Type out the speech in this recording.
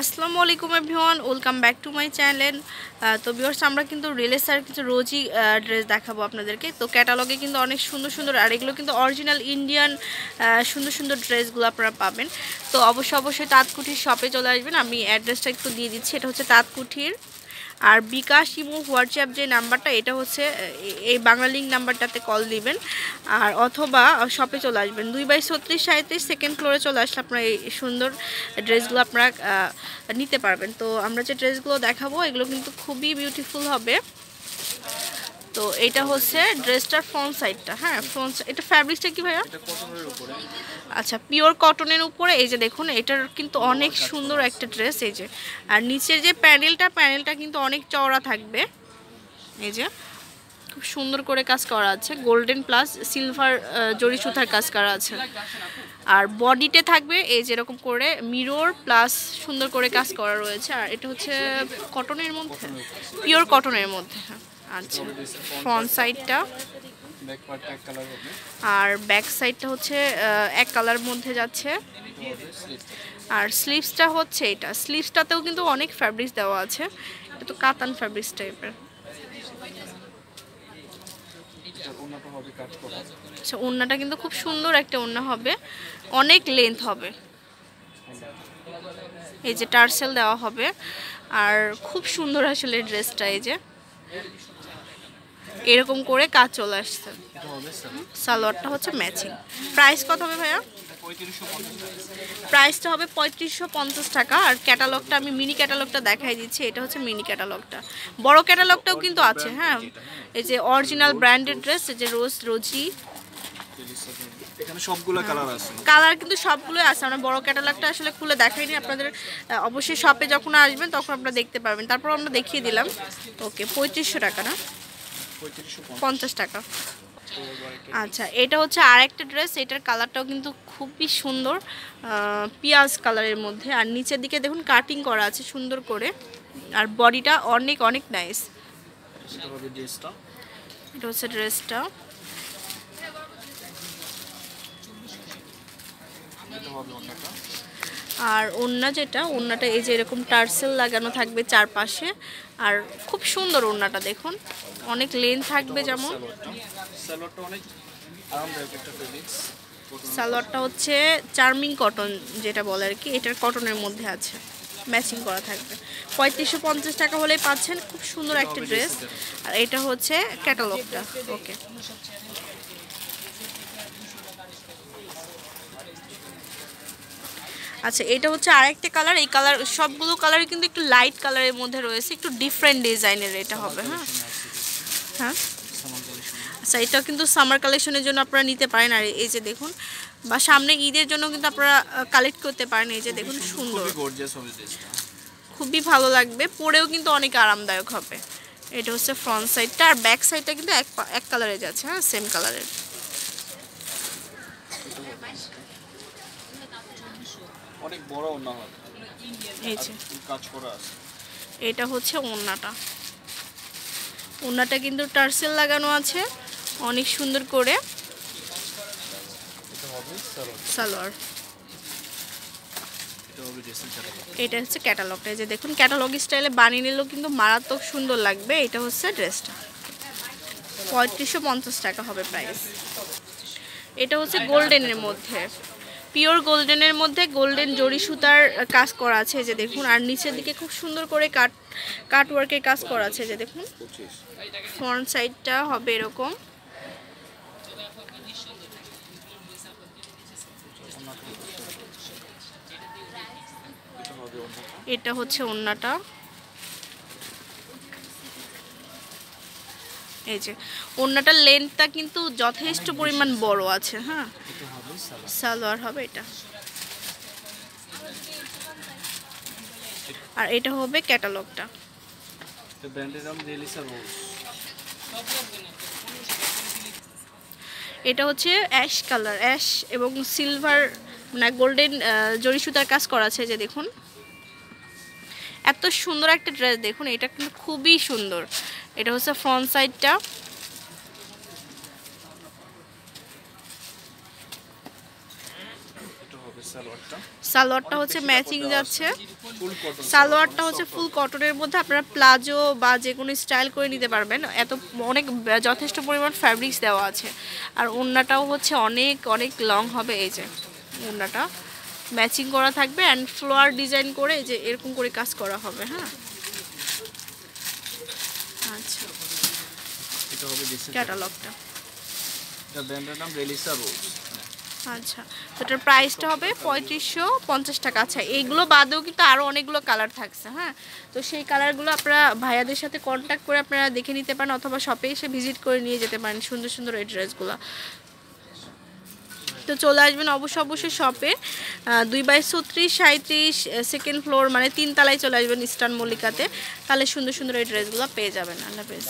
আসসালামু আলাইকুম everyone, welcome back to my channel. তো বিয়ার্স আমরা কিন্তু রিলেসার কিছু রোজই ড্রেস দেখাবো আপনাদেরকে। তো ক্যাটালগে কিন্তু অনেক সুন্দর সুন্দর, আর এগুলো কিন্তু অরিজিনাল ইন্ডিয়ান সুন্দর সুন্দর ড্রেসগুলো আপনারা পাবেন। তো অবশ্যই অবশ্যই তাঁতকুঠির শপে চলে আসবেন। আমি অ্যাড্রেসটা একটু দিয়ে দিচ্ছি। এটা হচ্ছে তাঁতকুঠির আর বিকাশ ইমো হোয়াটসঅ্যাপ যে নাম্বারটা, এটা হচ্ছে এই বাংলা লিঙ্ক নাম্বারটাতে কল দিবেন। আর অথবা শপে চলে আসবেন। দুই বাই ছত্রিশ সাঁত্রিশ সেকেন্ড ফ্লোরে চলে আসলে আপনারা এই সুন্দর ড্রেসগুলো আপনারা নিতে পারবেন। তো আমরা যে ড্রেসগুলো দেখাবো, এগুলো কিন্তু খুবই বিউটিফুল হবে। তো এটা হচ্ছে ড্রেসটার ফ্রন্ট সাইডটা হ্যাঁ ফ্রন্ট এটা ফ্যাব্রিক্সটা কি ভাইয়া? আচ্ছা পিওর কটনের উপরে এই যে দেখুন এটার কিন্তু অনেক সুন্দর একটা ড্রেস এই যে। আর নিচের যে প্যানেলটা প্যানেলটা কিন্তু অনেক চওড়া থাকবে এই যে। খুব সুন্দর করে কাজ করা আছে গোল্ডেন প্লাস সিলভার জরি সুতার কাজ করা আছে। আর বডিতে থাকবে এই যেরকম করে মিরর প্লাস সুন্দর করে কাজ করা রয়েছে আর এটা হচ্ছে কটনের মধ্যে পিওর কটনের মধ্যে হ্যাঁ। আচ্ছা ফ্রন্ট সাইডটা আর ব্যাক সাইডটা হচ্ছে এক কালার মধ্যে যাচ্ছে। আর স্লিভসটা হচ্ছে এটা। স্লিভসটাতেও কিন্তু অনেক ফ্যাব্রিক্স দেওয়া আছে। এটা তো কাতান ফ্যাব্রিক্স টাইপের আচ্ছা ওড়নাটা কিন্তু খুব সুন্দর একটা ওড়না হবে। অনেক লেন্থ হবে। এই যে টার্সেল দেওয়া হবে। আর খুব সুন্দর আসলে ড্রেসটা এই যে। এরকম করে কাজ চলে আসছে। সালোয়ারটা হচ্ছে ম্যাচিং প্রাইস কত হবে ভাইয়া? প্রাইসটা হবে পঁয়ত্রিশশো পঞ্চাশ টাকা। আর ক্যাটালগটা আমি মিনি ক্যাটালগটা দেখাই দিচ্ছি। এটা হচ্ছে মিনি ক্যাটালগটা বড় ক্যাটালগটাও কিন্তু আছে হ্যাঁ? এই যে অরিজিনাল ব্র্যান্ডেড ড্রেস এই যে রোজ রোজি কালার কিন্তু সবগুলোই আছে। আমরা বড় ক্যাটালগটা আসলে খুলে দেখাইনি। আপনাদের অবশ্যই শপে যখন আসবেন তখন আপনারা দেখতে পারবেন। তারপর আমরা দেখিয়ে দিলাম। ওকে পঁয়ত্রিশশো টাকা না? পঞ্চাশ। টাকা। আচ্ছা এটা হচ্ছে আরেকটা ড্রেস এটার কালারটাও কিন্তু খুবই সুন্দর পিঁয়াজ কালারের মধ্যে। আর নিচের দিকে দেখুন কাটিং করা আছে সুন্দর করে। আর বডিটা অনেক অনেক নাইস এটা হচ্ছে ড্রেসটা আর ওড়না যেটা ওড়নাটা এই যে এরকম টার্সেল লাগানো থাকবে চারপাশে আর খুব সুন্দর ওড়নাটা দেখুন। অনেক লেন থাকবে যেমন। সালোয়ারটা হচ্ছে চার্মিং কটন যেটা বলে আর কি এটার কটনের মধ্যে আছে ম্যাচিং করা থাকবে। পঁয়ত্রিশশো পঞ্চাশ টাকা হলেই পাচ্ছেন খুব সুন্দর একটা ড্রেস আর এটা হচ্ছে ক্যাটালগটা ওকে আচ্ছা এটা হচ্ছে আরেকটা কালার এই কালার সবগুলো কালারই কিন্তু একটু লাইট কালারের মধ্যে রয়েছে একটু ডিফারেন্ট ডিজাইনের এটা হবে হ্যাঁ? হ্যাঁ? আচ্ছা এটা কিন্তু সামার কালেকশনের জন্য আপনারা নিতে পারেন আর এই যে দেখুন বা সামনে ঈদের জন্য কিন্তু আপনারা কালেক্ট করতে পারেন এই যে দেখুন সুন্দর। খুবই ভালো লাগবে পরেও কিন্তু অনেক আরামদায়ক হবে। এটা হচ্ছে ফ্রন্ট সাইডটা আর ব্যাক সাইডটা কিন্তু এক এক কালারে যাচ্ছে হ্যাঁ সেম কালারের অনেক বড় ওন্না হবে। এই যে। কাজ করা আছে। এটা হচ্ছে ওন্নাটা ওন্নাটা কিন্তু টার্সেল লাগানো আছে অনেক সুন্দর করে। এটা সালোয়ার। এটা হচ্ছে ক্যাটালগটা। যে দেখুন ক্যাটালগ স্টাইলে বানিয়ে নিলেও কিন্তু মারাত্মক সুন্দর লাগবে। এটা হচ্ছে ড্রেসটা। পঁয়ত্রিশশো পঞ্চাশ টাকা হবে প্রাইস এটা হচ্ছে গোল্ডেনের মধ্যে। পিওর গোল্ডেনের মধ্যে গোল্ডেন জরি সুতার কাজ করা আছে যে দেখুন। আর নিচের দিকে খুব সুন্দর করে কাট ওয়ার্কের কাজ করা আছে যে দেখুন। ফ্রন্ট সাইডটা হবে এরকম। এটা হচ্ছে ওন্নাটা। এই যে ওন্নাটার লেন্থটা কিন্তু যথেষ্ট পরিমাণ বড় আছে হ্যাঁ? এটা সালোয়ার হবে এটা। আর এটা হবে ক্যাটালগটা এটা হচ্ছে অ্যাশ কালার অ্যাশ এবং সিলভার মানে গোল্ডেন জরি সুতার কাজ করা আছে যে দেখুন। এত সুন্দর একটা ড্রেস দেখুন এটা কিন্তু খুবই সুন্দর। এটা হচ্ছে ফ্রন্ট সাইডটা সালোয়ারটা। হচ্ছে ম্যাচিং যাচ্ছে। সালোয়ারটা হচ্ছে ফুল কটনের মধ্যে আপনারা প্লাজো বা যে কোনো স্টাইল করে নিতে পারবেন। এত অনেক যথেষ্ট পরিমাণ ফ্যাব্রিক্স দেওয়া আছে। আর ওড়নাটাও হচ্ছে অনেক অনেক লং হবে এই যে ওড়নাটা। ম্যাচিং করা থাকবে অ্যান্ড ফ্লোয়ার ডিজাইন করে যে এরকম করে কাজ করা হবে হ্যাঁ? আচ্ছা। এটা হবে ক্যাটালগটা। এটা ব্র্যান্ডের নাম রেলিসা রোজ আচ্ছা তো এটার প্রাইসটা হবে পঁয়ত্রিশশো পঞ্চাশ টাকা। আচ্ছা এইগুলো বাদেও কিন্তু আরও অনেকগুলো কালার থাকছে হ্যাঁ? তো সেই কালারগুলো আপনারা ভাইয়াদের সাথে কন্ট্যাক্ট করে আপনারা দেখে নিতে পারেন অথবা শপে এসে ভিজিট করে নিয়ে যেতে পারেন সুন্দর সুন্দর এই ড্রেসগুলো তো চলে আসবেন অবশ্যই অবশ্যই শপে দুই বাই ছত্রিশ সাঁত্রিশ সেকেন্ড ফ্লোর মানে তিন তলায় চলে আসবেন ইস্টার্ন মল্লিকাতে। তাহলে সুন্দর সুন্দর এই ড্রেসগুলো পেয়ে যাবেন, আল্লাহ হাফেজ।